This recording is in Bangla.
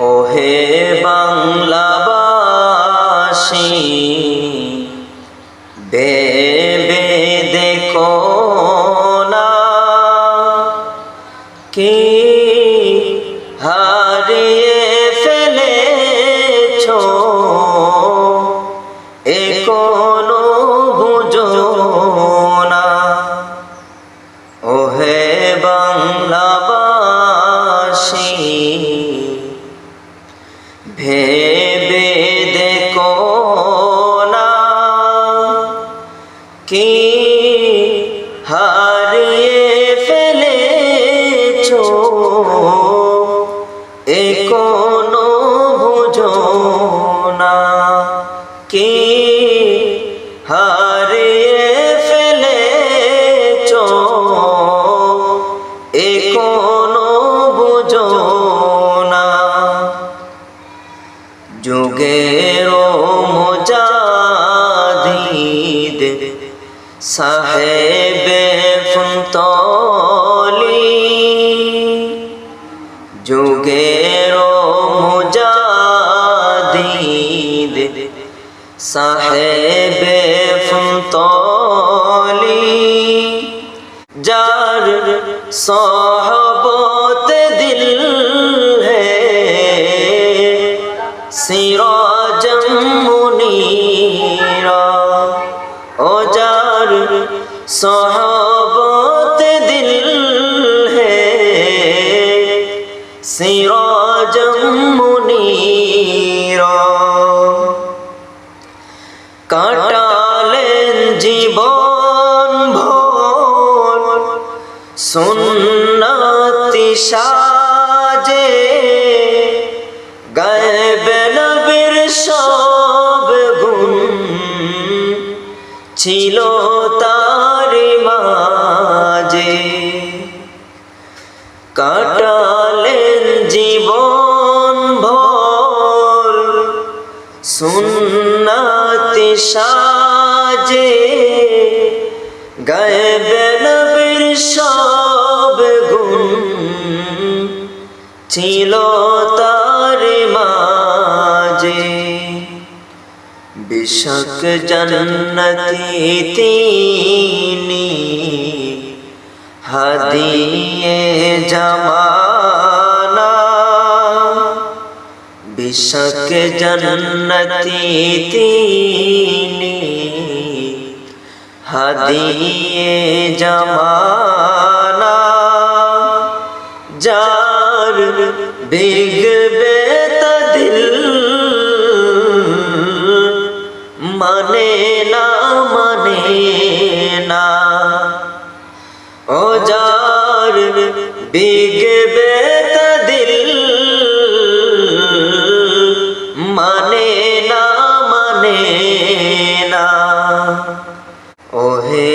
ওহে বাংলাবাসী বেবে দেখো না কি কি হারিয়ে ফেলেছ? এ কোনো বুঝো না কি হারিয়ে ফেলেছ? এ কোনো সাহেবে ফুন্তলি যুগের মুজাদিদ সাহেবে ফুন্তলি যার সহবত দিল হে সিরাজ সহবত দিল হে সিরাজ মুনীরা। কাটালেন জীবন ভোর, সুন্নতি সাজে। গায়েবে নবীর সব গুণ ছিল তার মাঝে কাটালেন জীবন ভোর সুন্নতি সাজে গায়েবে নবীর সব গুণ ছিল তার বিশক জন্নতি হাদিয়ে জমানা। বিশক জন্নতি হাদিয়ে জমানা। যার বিগবে মানে না মানে না। ও যার বিগবে তা দিল মানে না মানে না। ওহে